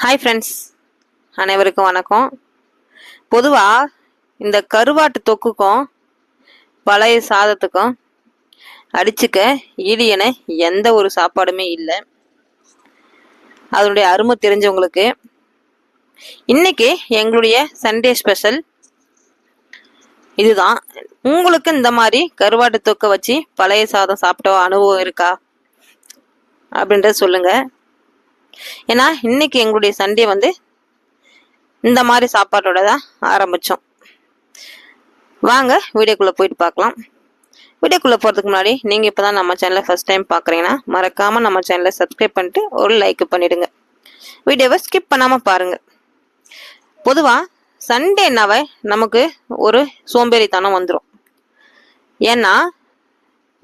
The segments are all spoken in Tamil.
ஹாய் ஃப்ரெண்ட்ஸ் அனைவருக்கும் வணக்கம். பொதுவாக இந்த கருவாட்டு தொக்குக்கும் பழைய சாதத்துக்கும் அடிச்சுக்க ஈடியன எந்த ஒரு சாப்பாடுமே இல்லை. அதனுடைய அருமை தெரிஞ்சவங்களுக்கு இன்னைக்கு எங்களுடைய சண்டே ஸ்பெஷல் இதுதான். உங்களுக்கு இந்த மாதிரி கருவாட்டு தொக்கை வச்சு பழைய சாதம் சாப்பிட்ட அனுபவம் இருக்கா? அப்படின்றத சொல்லுங்கள் ஏன்னா இன்னைக்கு எங்களுடைய சண்டே வந்து இந்த மாதிரி சாப்பாட்டோட தான் ஆரம்பித்தோம் வாங்க வீடியோக்குள்ளே போயிட்டு பார்க்கலாம். வீடியோக்குள்ளே போகிறதுக்கு முன்னாடி நீங்கள் இப்போ தான் நம்ம சேனலை ஃபஸ்ட் டைம் பார்க்குறீங்கன்னா மறக்காமல் நம்ம சேனலை சப்ஸ்கிரைப் பண்ணிட்டு ஒரு லைக் பண்ணிடுங்க. வீடியோவை ஸ்கிப் பண்ணாமல் பாருங்கள் பொதுவாக சண்டேனாவே நமக்கு ஒரு சோம்பேறித்தனம் வந்துடும் ஏன்னா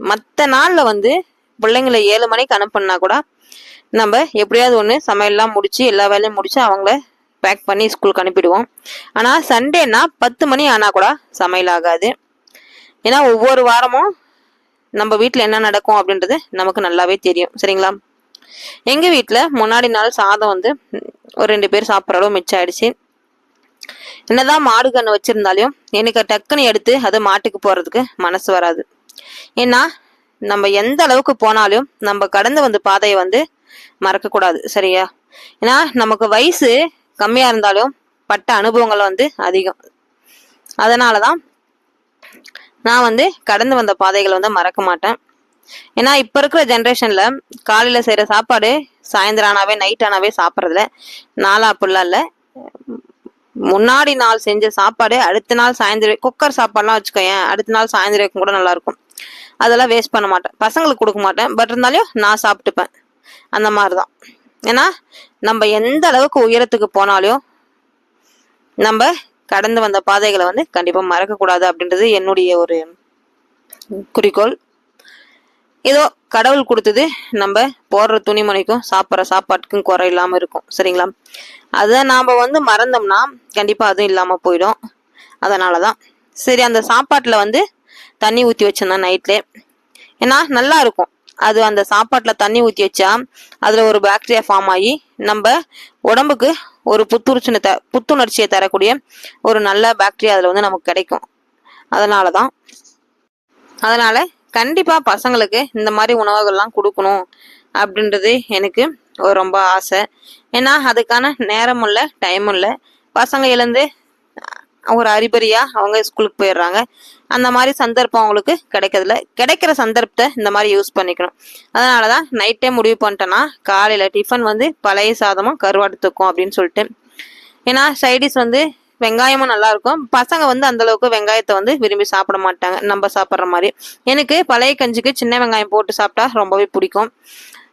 மற்ற நாளில் வந்து பிள்ளைங்களை ஏழு மணிக்கு அனுப்புனா கூட நம்ம எப்படியாவது ஒன்று சமையல்லாம் முடிச்சு எல்லா வேலையும் முடிச்சு அவங்கள பேக் பண்ணி ஸ்கூலுக்கு அனுப்பிடுவோம். ஆனால் சண்டேனா பத்து மணி ஆனால் கூட சமையல் ஆகாது. ஏன்னா ஒவ்வொரு வாரமும் நம்ம வீட்டில் என்ன நடக்கும் அப்படின்றது நமக்கு நல்லாவே தெரியும். சரிங்களா? எங்கள் வீட்டில் முன்னாடி நாள் சாதம் வந்து ஒரு ரெண்டு பேர் சாப்பிட்ற அளவு மிச்சம் ஆயிடுச்சு. என்னதான் மாடு கன்று வச்சுருந்தாலையும் எனக்கு டக்குன்னு எடுத்து அது மாட்டுக்கு போகிறதுக்கு மனசு வராது. ஏன்னா நம்ம எந்த அளவுக்கு போனாலும் நம்ம கடந்து வந்த பாதையை வந்து மறக்க கூடாது சரியா? ஏன்னா நமக்கு வயசு கம்மியா இருந்தாலும் பட்ட அனுபவங்கள் வந்து அதிகம். அதனாலதான் நான் வந்து கடந்து வந்த பாதைகளை வந்து மறக்க மாட்டேன். ஏன்னா இப்ப இருக்கிற ஜென்ரேஷன்ல காலையில செய்யற சாப்பாடு சாயந்தரம் ஆனாவே நைட் ஆனாவே சாப்பிட்றதுல நாளா அப்படிலாம் இல்லை. முன்னாடி நாள் செஞ்ச சாப்பாடு அடுத்த நாள் சாயந்தரம் குக்கர் சாப்பாடுலாம் வச்சுக்கோயேன் அடுத்த நாள் சாயந்தரம் வரைக்கும் கூட நல்லா இருக்கும். அதெல்லாம் வேஸ்ட் பண்ண மாட்டேன். பசங்களுக்கு கொடுக்க மாட்டேன். பட் இருந்தாலும் நான் சாப்பிட்டுப்பேன். அந்த மாதிரி தான் ஏன்னா நம்ம எந்த அளவுக்கு உயரத்துக்கு போனாலும் நம்ம கடந்து வந்த பாதைகளை வந்து கண்டிப்பாக மறக்கக்கூடாது அப்படின்றது என்னுடைய ஒரு குறிக்கோள். ஏதோ கடவுள் கொடுத்தது நம்ம போடுற துணிமணிக்கும் சாப்பிட்ற சாப்பாட்டுக்கும் குறை இல்லாமல் இருக்கும். சரிங்களா? அதை நாம் வந்து மறந்தோம்னா கண்டிப்பாக அதுவும் இல்லாமல் போயிடும். அதனால தான் சரி அந்த சாப்பாட்டில் வந்து தண்ணி ஊற்றி வச்சிருந்தேன் நைட்லே ஏன்னா நல்லா இருக்கும். அது அந்த சாப்பாட்டில் தண்ணி ஊற்றி வச்சா அதில் ஒரு பாக்டீரியா ஃபார்ம் ஆகி நம்ம உடம்புக்கு ஒரு புத்துணர்ச்சினை த புத்துணர்ச்சியை தரக்கூடிய ஒரு நல்ல பாக்டீரியா அதில் வந்து நமக்கு கிடைக்கும். அதனால தான் அதனால கண்டிப்பா பசங்களுக்கு இந்த மாதிரி உணவுகள்லாம் கொடுக்கணும் அப்படின்றது எனக்கு ரொம்ப ஆசை. ஏன்னா அதுக்கான நேரமும் இல்லை டைமும் இல்லை. பசங்க எழுந்து ஒரு அறிபறியா அவங்க ஸ்கூலுக்கு போயிடுறாங்க. அந்த மாதிரி சந்தர்ப்பம் அவங்களுக்கு கிடைக்கிறதுல கிடைக்கிற சந்தர்ப்பத்தை இந்த மாதிரி யூஸ் பண்ணிக்கணும். அதனால தான் நைட்டே முடிவு பண்ணிட்டேன்னா காலையில் டிஃபன் வந்து பழைய சாதமும் கருவாடு தூக்கும் அப்படின்னு சொல்லிட்டு. ஏன்னா சைடிஸ் வந்து வெங்காயமும் நல்லா இருக்கும். பசங்க வந்து அந்த அளவுக்கு வெங்காயத்தை வந்து விரும்பி சாப்பிட மாட்டாங்க. நம்ம சாப்பிட்ற மாதிரி. எனக்கு பழைய கஞ்சிக்கு சின்ன வெங்காயம் போட்டு சாப்பிட்டா ரொம்பவே பிடிக்கும்.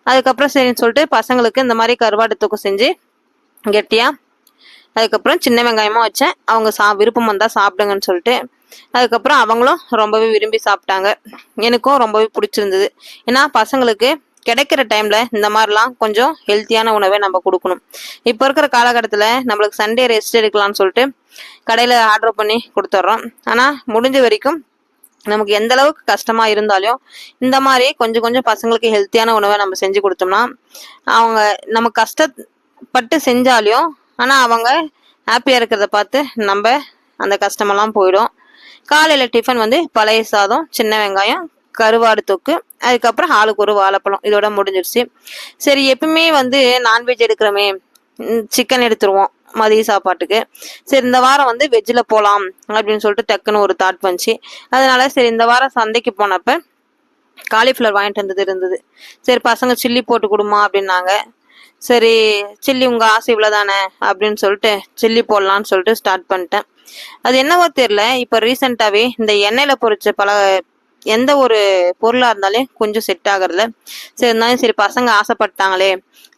அதுக்கப்புறம் சரின்னு சொல்லிட்டு பசங்களுக்கு இந்த மாதிரி கருவாடு தூக்கம் செஞ்சு கெட்டியாக அதுக்கப்புறம் சின்ன வெங்காயமும் வச்சேன். அவங்க சா விருப்பம் வந்தால் சாப்பிடுங்கன்னு சொல்லிட்டு. அதுக்கப்புறம் அவங்களும் ரொம்பவே விரும்பி சாப்பிட்டாங்க. எனக்கும் ரொம்பவே பிடிச்சிருந்தது. ஏன்னா பசங்களுக்கு கிடைக்கிற டைம்ல இந்த மாதிரிலாம் கொஞ்சம் ஹெல்த்தியான உணவை நம்ம கொடுக்கணும். இப்போ இருக்கிற காலகட்டத்தில் நம்மளுக்கு சண்டே ரெஸ்ட் எடுக்கலாம்னு சொல்லிட்டு கடையில் ஆர்டர் பண்ணி கொடுத்துட்றோம். ஆனால் முடிஞ்ச வரைக்கும் நமக்கு எந்த அளவுக்கு கஷ்டமா இருந்தாலும் இந்த மாதிரி கொஞ்சம் கொஞ்சம் பசங்களுக்கு ஹெல்த்தியான உணவை நம்ம செஞ்சு கொடுத்தோம்னா அவங்க நம்ம கஷ்டப்பட்டு செஞ்சாலையும் ஆனால் அவங்க ஹாப்பியாக இருக்கிறத பார்த்து நம்ம அந்த கஷ்டமெல்லாம் போயிடும். காலையில் டிஃபன் வந்து பழைய சாதம் சின்ன வெங்காயம் கருவாடு தொக்கு அதுக்கப்புறம் ஆளுக்கு ஒரு வாழைப்பழம். இதோட முடிஞ்சிருச்சு. சரி எப்பவுமே வந்து நான்வெஜ் எடுக்கிறோமே. சிக்கன் எடுத்துருவோம் மதிய சாப்பாட்டுக்கு. சரி இந்த வாரம் வந்து வெஜ்ஜில் போகலாம் அப்படின்னு சொல்லிட்டு டக்குன்னு ஒரு தாட் வந்துச்சு. அதனால சரி இந்த வாரம் சந்தைக்கு போனப்ப காலிஃப்ளவர் வாங்கிட்டு வந்தது இருந்தது. சரி பசங்க சில்லி போட்டு கொடுமா அப்படின்னாங்க. சரி சில்லி உங்க ஆசை இவ்வளோதானே அப்படின்னு சொல்லிட்டு சில்லி போடலான்னு சொல்லிட்டு ஸ்டார்ட் பண்ணிட்டேன். அது என்னவோ தெரியல. இப்போ ரீசெண்டாகவே இந்த எண்ணெயில் பொரிச்ச பல எந்த ஒரு பொருளாக இருந்தாலும் கொஞ்சம் செட் ஆகுறதுல. சரி இருந்தாலும் சரி பசங்க ஆசைப்பட்டாங்களே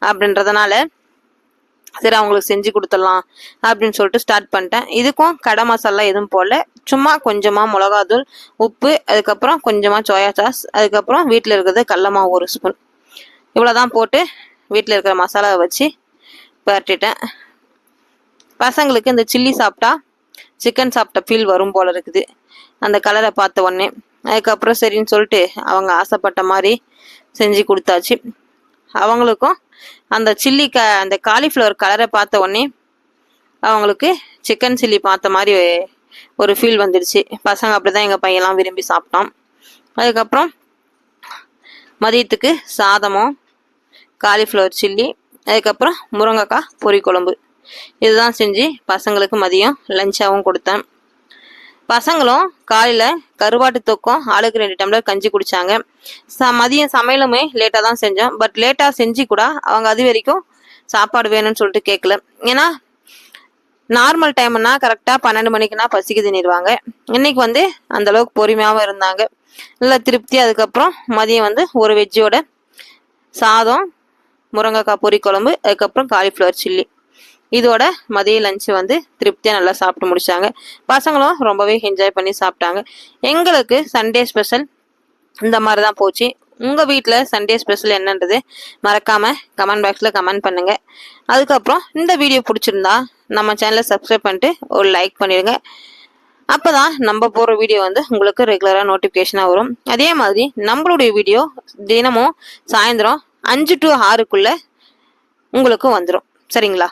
அப்படின்றதுனால சரி அவங்களுக்கு செஞ்சு கொடுத்துடலாம் அப்படின்னு சொல்லிட்டு ஸ்டார்ட் பண்ணிட்டேன். இதுக்கும் கடை மசாலா எதுவும் போடல. சும்மா கொஞ்சமாக மிளகாத்தூள் உப்பு அதுக்கப்புறம் கொஞ்சமாக சோயா சாஸ் அதுக்கப்புறம் வீட்டில் இருக்கிறது கடல மாவு ஒரு ஸ்பூன் இவ்வளோதான் போட்டு வீட்டில் இருக்கிற மசாலாவை வச்சு பரட்டிட்டேன். பசங்களுக்கு இந்த சில்லி சாப்பிட்டா சிக்கன் சாப்பிட்ட ஃபீல் வரும் போல் இருக்குது. அந்த கலரை பார்த்த உடனே அதுக்கப்புறம் சரின்னு சொல்லிட்டு அவங்க ஆசைப்பட்ட மாதிரி செஞ்சு கொடுத்தாச்சு. அவங்களுக்கும் அந்த சில்லி க அந்த காலிஃப்ளவர் கலரை பார்த்த உடனே அவங்களுக்கு சிக்கன் சில்லி பார்த்த மாதிரி ஒரு ஃபீல் வந்துடுச்சு. பசங்க அப்படி தான் எங்கள் பையன்லாம் விரும்பி சாப்பிட்டோம் அதுக்கப்புறம் மதியத்துக்கு சாதமும் காலிஃப்ளவர் சில்லி அதுக்கப்புறம் முருங்கைக்காய் பொரி குழம்பு. இதுதான் செஞ்சு பசங்களுக்கு மதியம் லஞ்சாகவும் கொடுத்தேன். பசங்களும் காலையில் கருவாட்டு தொக்கம் ஆளுக்கு ரெண்டு டம்ளர் கஞ்சி குடித்தாங்க ச மதியம் சமையலுமே லேட்டாக தான் செஞ்சோம். பட் லேட்டாக செஞ்சு கூட அவங்க அது வரைக்கும் சாப்பாடு வேணும்னு சொல்லிட்டு கேட்கல ஏன்னா நார்மல் டைம்னா கரெக்டாக பன்னெண்டு மணிக்குனா பசிக்கு தின்னிடுவாங்க இன்னைக்கு வந்து அந்த அளவுக்கு பொறுமையாகவும் இருந்தாங்க. நல்லா திருப்தி. அதுக்கப்புறம் மதியம் வந்து ஒரு வெஜ்ஜோட சாதம் முருங்கைக்காய் பொரி குழம்பு அதுக்கப்புறம் காலிஃப்ளவர் சில்லி இதோட மதிய லஞ்சு வந்து திருப்தியாக நல்லா சாப்பிட்டு முடிச்சாங்க. பசங்களும் ரொம்பவே என்ஜாய் பண்ணி சாப்பிட்டாங்க. எங்களுக்கு சண்டே ஸ்பெஷல் இந்த மாதிரி தான் போச்சு. உங்கள் வீட்டில் சண்டே ஸ்பெஷல் என்னன்றது மறக்காமல் கமெண்ட் பாக்ஸில் கமெண்ட் பண்ணுங்கள் அதுக்கப்புறம் இந்த வீடியோ பிடிச்சிருந்தா நம்ம சேனலை சப்ஸ்கிரைப் பண்ணிட்டு ஒரு லைக் பண்ணிடுங்க. அப்போ தான் நம்ம போகிற வீடியோ வந்து உங்களுக்கு ரெகுலராக நோட்டிஃபிகேஷனாக வரும். அதே மாதிரி நம்மளுடைய வீடியோ தினமும் சாயந்தரம் அஞ்சு டு ஆறுக்குள்ளே உங்களுக்கு வந்துடும் சரிங்களா?